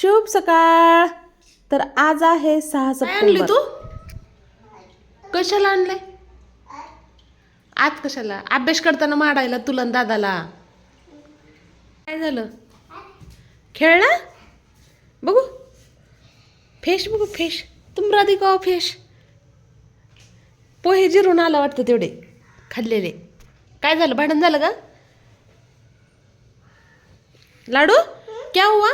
शुभ सकाळ. तर आज आहे सहा आणली सप्टेंबर. तू? कशाला आणलंय? आत कशाला? अभ्यास करताना माडायला तुला दादाला. काय झालं? खेळला? बघू. फेश बघू फेश तुम राधिका फेश पोहे जिरून आला वाटतं तेवढे. खाल्लेले. काय झालं? भांडण झालं का? लाडू? क्या हुआ?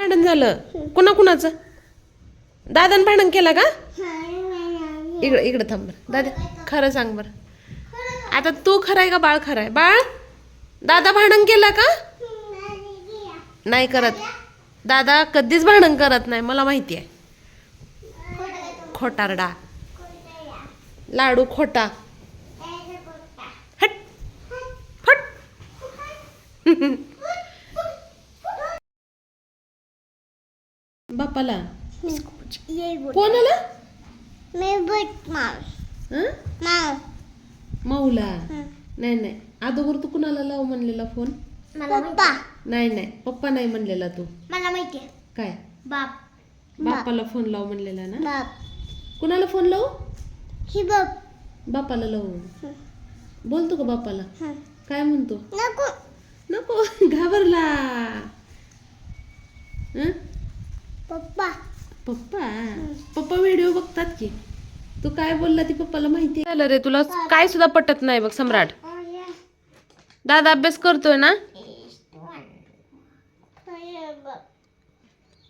भांडण झालं? कुणा कुणाचं दादान भांडण केलं का? इकडं इकडं थांब बरं. दादा खरं सांग बरं. आता तू खरं आहे का बाळ खरं आहे? बाळ दादा भांडण केलं का? नाही करत. दादा कधीच भांडण करत नाही मला माहिती आहे. खोटारडा. लाडू खोटा. हट. फट. बापाला कोणाला? हं? माऊला? नाही नाही. अगोदर तू कुणाला लाव म्हणलेला फोन? पप्पा. नाही नाही. पप्पा नाही म्हणलेला तू. मला माहिती आहे. काय? बाप. बापाला फोन लाव म्हणलेला ना? बाप. कुणाला फोन लावू? ही बाप बापाला लावू. बोलतो का बापाला हं. काय म्हणतो? नको. नको. घाबरला. हं? पप्पा पप्पा व्हिडिओ बघतात की. तू काय बोलला ती पप्पाला माहिती झालं रे तुला काय सुद्धा पटत नाही बघ सम्राट. दादा अभ्यास करतोय ना?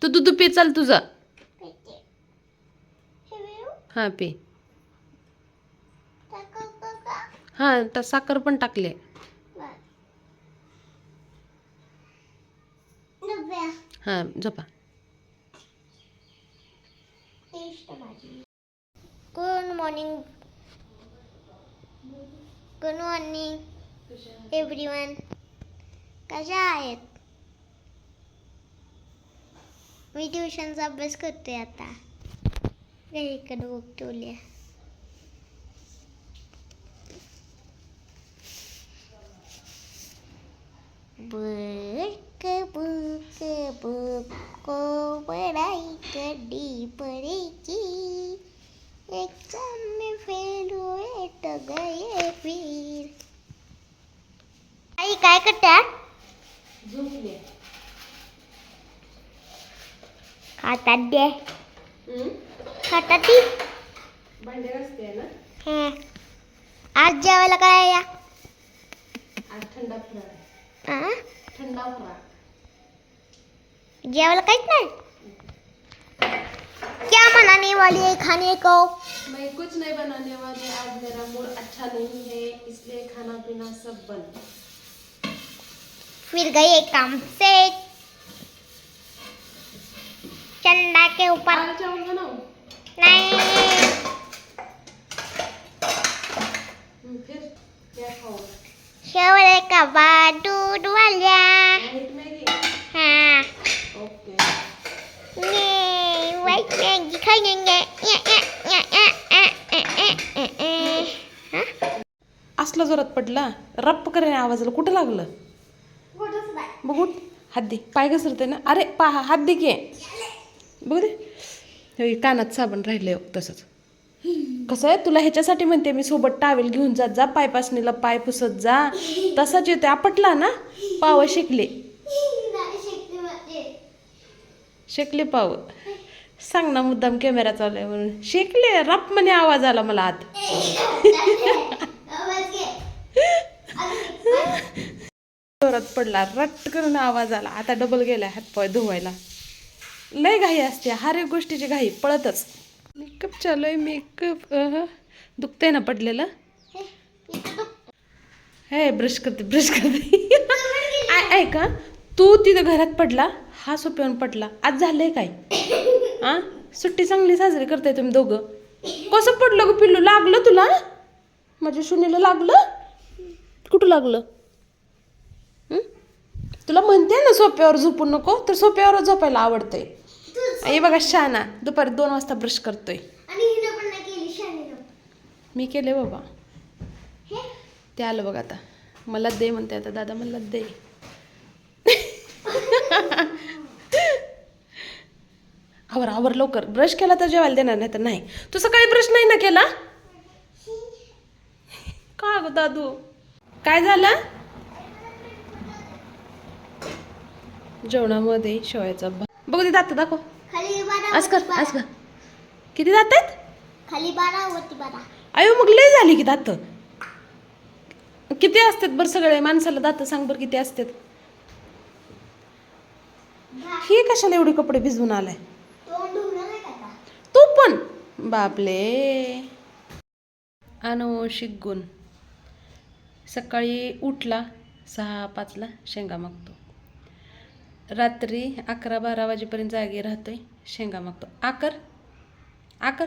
तू दूध पे चाल तुझा. हा पे. हा तर साखर पण टाकले हा झोपा. Good morning good morning everyone कशा आहेत मी ट्युशनचा अभ्यास करतोय आता इकडे बुक ठेवली बुक बुक बुक को पढ़ाई करनी पड़ेगी एग्जाम में फेल हुए तो गए फिर। आई काय करतात खातात दे. खातात ती? भांडे असते ना? हं. आज जेवायला काय या? आज थंडा फुरा हं? थंडा फुरा जेवायला काहीच नाही? क्या बनाने वाली है खाने को? मैं कुछ नहीं बनाने वाली आज मेरा मूड अच्छा नहीं है इसलिए खाना पीना सब बंद। फिर गए काम से। चंदा के ऊपर। नहीं। फिर क्या खाओ शेवले का दूध वाला। असला जोरात पडला रप्प करे आवाजाला. कुठं लागलं? बघू. हात दे. पाय घसरते ना? अरे पा हात दे की. बघू दे. हे कानात साबण राहिले तसंच. कसं आहे? तुला ह्याच्यासाठी म्हणते मी सोबत टावेल घेऊन जात जा पायपासणीला पाय पुसत जा. तसाच येते आपटला ना? पाव शिकले. शेकले पाव. सांग ना मुद्दाम कॅमेरा चालू आहे म्हणून. शेकले रप म्हणे आवाज आला मला आत. जोरात पडला रट्ट करून आवाज आला. आता डबल गेला हातपाय धुवायला. लय घाई असते हर एक गोष्टीची घाई पळतच. मेकअप चालू आहे मेकअप दुखतंय ना पडलेलं? हे ब्रश करते ब्रश करते. आय ऐका तू तिथं घरात पडला हा सोप्यावर पडला. आज झालंय काय? आ? सुट्टी चांगली साजरी करताय तुम्ही दोघं. कसं पडलं ग पिल्लू? लागलं तुला माझ्या सुनीला लागलं? कुठं लागलं? तुला म्हणते ना सोप्यावर झोपू नको तर सोप्यावर झोपायला आवडतंय. हे बघा शाना दुपारी दोन वाजता ब्रश करतोय. मी केले बाबा. हे? ते आलं बघ आता. मला दे म्हणते आता. दादा मला दे. आवर आवर लवकर. ब्रश केला तर जेवायला देणार नाही तर नाही. तू सकाळी ब्रश नाही ना केला? का ग दादू? काय झालं? जेवणामध्ये शेवायचा बघू दे दात दाखव. खाली बारा आज कर आज कर. किती दात आहेत? खाली बारा वरती बारा अयो मग लय झाली की दात. किती असतात बरं सगळे? माणसाला दात सांग बरं किती असतात. ही कशाला एवढे कपडे भिजवून आलाय तोंड धुवलं नाही का आता? तू पण बापले. अनुवंशिक गुण. सकाळी उठला सहा पाचला शेंगा मागतो. रात्री अकरा बारा वाजेपर्यंत जागी राहतोय शेंगा मागतो. आकर आकर.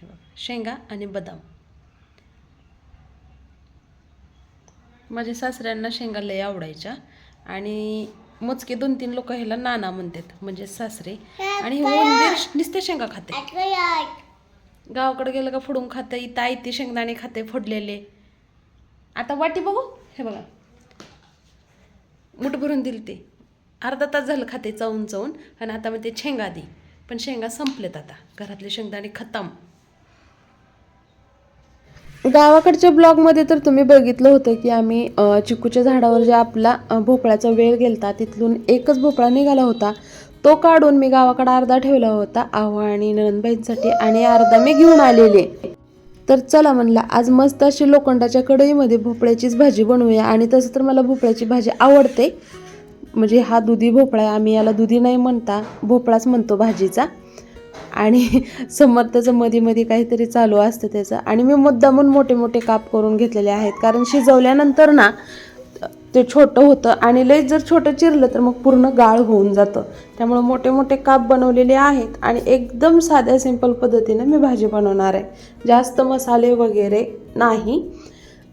हे शेंगा आणि बदाम. माझ्या सासऱ्यांना शेंगा लय आवडायच्या आणि मोजके दोन तीन लोक ह्याला नाना म्हणतात म्हणजे सासरे. आणि हे उंदीर नुसते शेंगा खाते. गावाकडे गेलं का फोडून खातं इथं आई ते शेंगदाणे खाते फोडलेले. आता वाटी बघू हे बघा. मुठ भरून दिली ते. अर्धा तास झालं खाते चावून चावून आणि आता मग ते शेंगा दे. पण शेंगा संपलेत आता. घरातले शेंगदाणे खतम. गावाकडच्या ब्लॉगमध्ये तर तुम्ही बघितलं होतं की आम्ही चिकूच्या झाडावर जे आपला भोपळ्याचा वेळ गेलता तिथून एकच भोपळा निघाला होता. तो काढून मी गावाकडे अर्धा ठेवला होता आव्हा आणि नणंदबाईंसाठी आणि अर्धा मी घेऊन आलेले. तर चला म्हणला आज मस्त अशी लोखंडाच्या कढईमध्ये भोपळ्याचीच भाजी बनवूया आणि तसं तर मला भोपळ्याची भाजी आवडते. म्हणजे हा दुधी भोपळा आहे आम्ही याला दुधी नाही म्हणता भोपळाच म्हणतो भाजीचा. आणि समर्थाचं मध्ये मध्ये काहीतरी चालू असतं त्याचं. आणि मी मुद्दामून मोठे मोठे काप करून घेतलेले आहेत. कारण शिजवल्यानंतर ना ते छोटं होतं आणि लई जर छोटं चिरलं तर मग पूर्ण गाळ होऊन जातं. त्यामुळे मोठे मोठे काप बनवलेले आहेत आणि एकदम साध्या सिंपल पद्धतीनं मी भाजी बनवणार आहे. जास्त मसाले वगैरे नाही.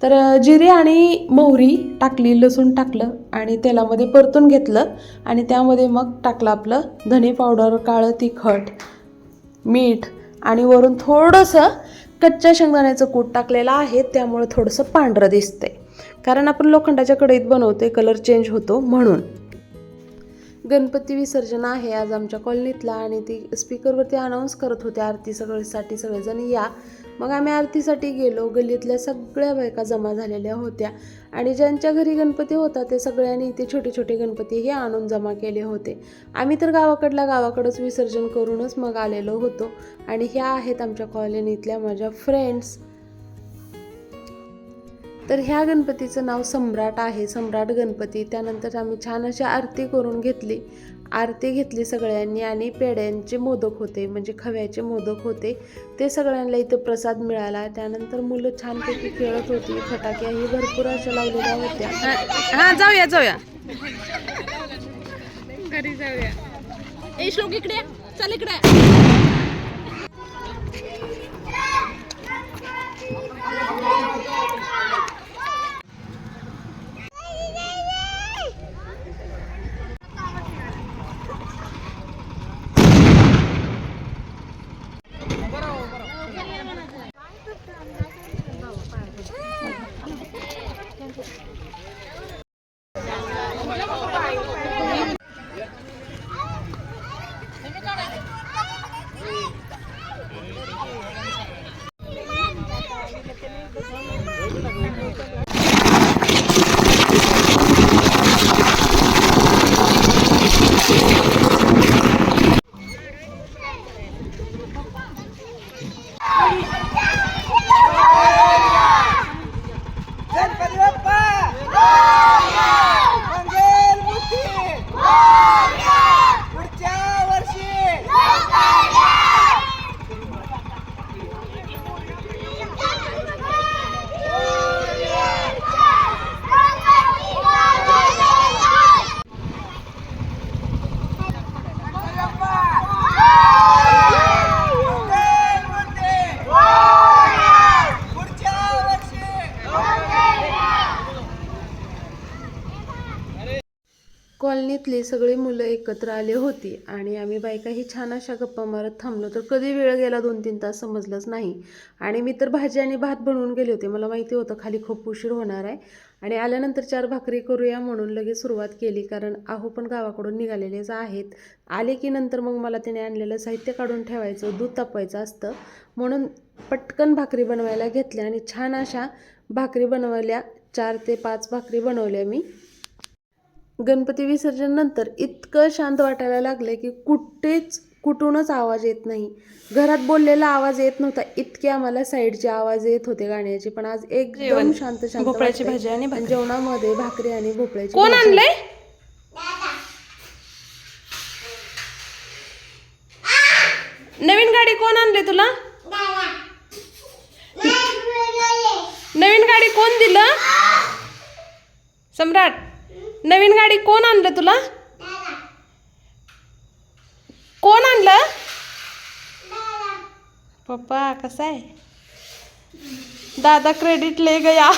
तर जिरे आणि मोहरी टाकली लसूण टाकलं आणि तेलामध्ये परतून घेतलं आणि त्यामध्ये मग टाकलं आपलं धने पावडर काळं तिखट मीठ आणि वरून थोडंसं कच्च्या शेंगदाण्याचं कूट टाकलेलं आहे त्यामुळे थोडंसं पांढरं दिसतंय. कारण आपण लोखंडाच्या कढईत बनवतोय कलर चेंज होतो म्हणून. गणपती विसर्जन आहे आज आमच्या कॉलनीतला आणि ती स्पीकरवरती अनाऊन्स करत होते आरती सगळ्यासाठी सगळेजण या. मग आम्ही आरतीसाठी गेलो. गल्लीतल्या सगळ्या बायका जमा झालेल्या होत्या. आणि ज्यांच्या घरी गणपती होता ते सगळ्यांनी इथे छोटे छोटे गणपती हे आणून जमा केले होते. आम्ही तर गावाकडल्या गावाकडंच विसर्जन करूनच मग आलेलो होतो. आणि ह्या आहेत आमच्या कॉलनीतल्या माझ्या फ्रेंड्स तर ह्या गणपतीचं नाव सम्राट आहे. सम्राट गणपती. त्यानंतर आम्ही छान अशी आरती करून घेतली. आरती घेतली सगळ्यांनी आणि पेड्यांचे मोदक होते म्हणजे खव्याचे मोदक होते. ते सगळ्यांना इथं प्रसाद मिळाला. त्यानंतर मुलं छानपैकी खेळत होती. फटाक्याही भरपूर अशा लावलेल्या होत्या. हा जाऊया जाऊया. घरी जाऊया. ए श्लोक इकडे चल इकडे. कॉलनीतली सगळी मुलं एकत्र आली होती आणि आम्ही बायकाही छान अशा गप्पा मारत थांबलो. तर कधी वेळ गेला दोन तीन तास समजलंच नाही. आणि मी तर भाजी आणि भात बनवून गेले होते. मला माहिती होतं खाली खूप उशीर होणार आहे. आणि आल्यानंतर चार भाकरी करूया म्हणून लगेच सुरुवात केली. कारण आहो पण गावाकडून निघालेलेच आहेत आले की नंतर मग मला त्याने आणलेलं साहित्य काढून ठेवायचं दूध तापवायचं असतं. म्हणून पटकन भाकरी बनवायला घेतल्या आणि छान अशा भाकरी बनवल्या. चार ते पाच भाकरी बनवल्या मी. गणपती विसर्जन नंतर इतकं शांत वाटायला लागलं की कुठेच कुठूनच आवाज येत नाही घरात बोललेला आवाज येत नव्हता इतके आम्हाला साईडचे आवाज येत होते गाण्याचे पण आज एकदम. शांत शांत भोपळ्याची. भाजी आणि भाकरी. जेवणामध्ये भाकरी आणि भोपळ्याची कोण. आणलंय नवीन गाडी कोण आणली तुला नवीन गाडी कोण दिलं सम्राट नवीन गाडी कोण आणलं तुला? कोण आणलं? पप्पा कसा आहे? दादा क्रेडिट ले गया.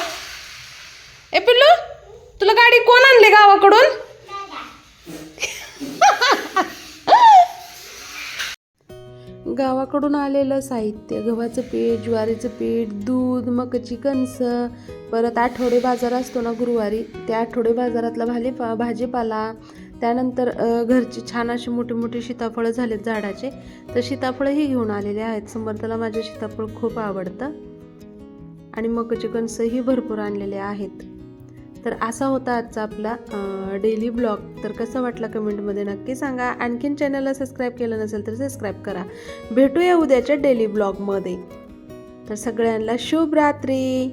ए पिल्लू तुला गाडी कोण आणली गावाकडून? गावाकडून आलेलं साहित्य गव्हाचं पीठ ज्वारीचं पीठ दूध मकाची कणसं परत आठवडे बाजार असतो ना गुरुवारी त्या आठवडे बाजारातला भाली पा भाजीपाला त्यानंतर घरची छान अशी मोठी मोठी सीताफळं झालेत झाडाचे तर सीताफळंही घेऊन आलेले आहेत. समर्थाला माझे सीताफळ खूप आवडतं आणि मकाचे कणसंही भरपूर आणलेले आहेत. तर असा होता आजचा आपला डेली ब्लॉग तर कसं वाटला कमेंटमध्ये नक्की सांगा. आणखीन चॅनलला सबस्क्राईब केलं नसेल तर सबस्क्राईब करा. भेटूया उद्याच्या डेली ब्लॉगमध्ये तर सगळ्यांना शुभ रात्री!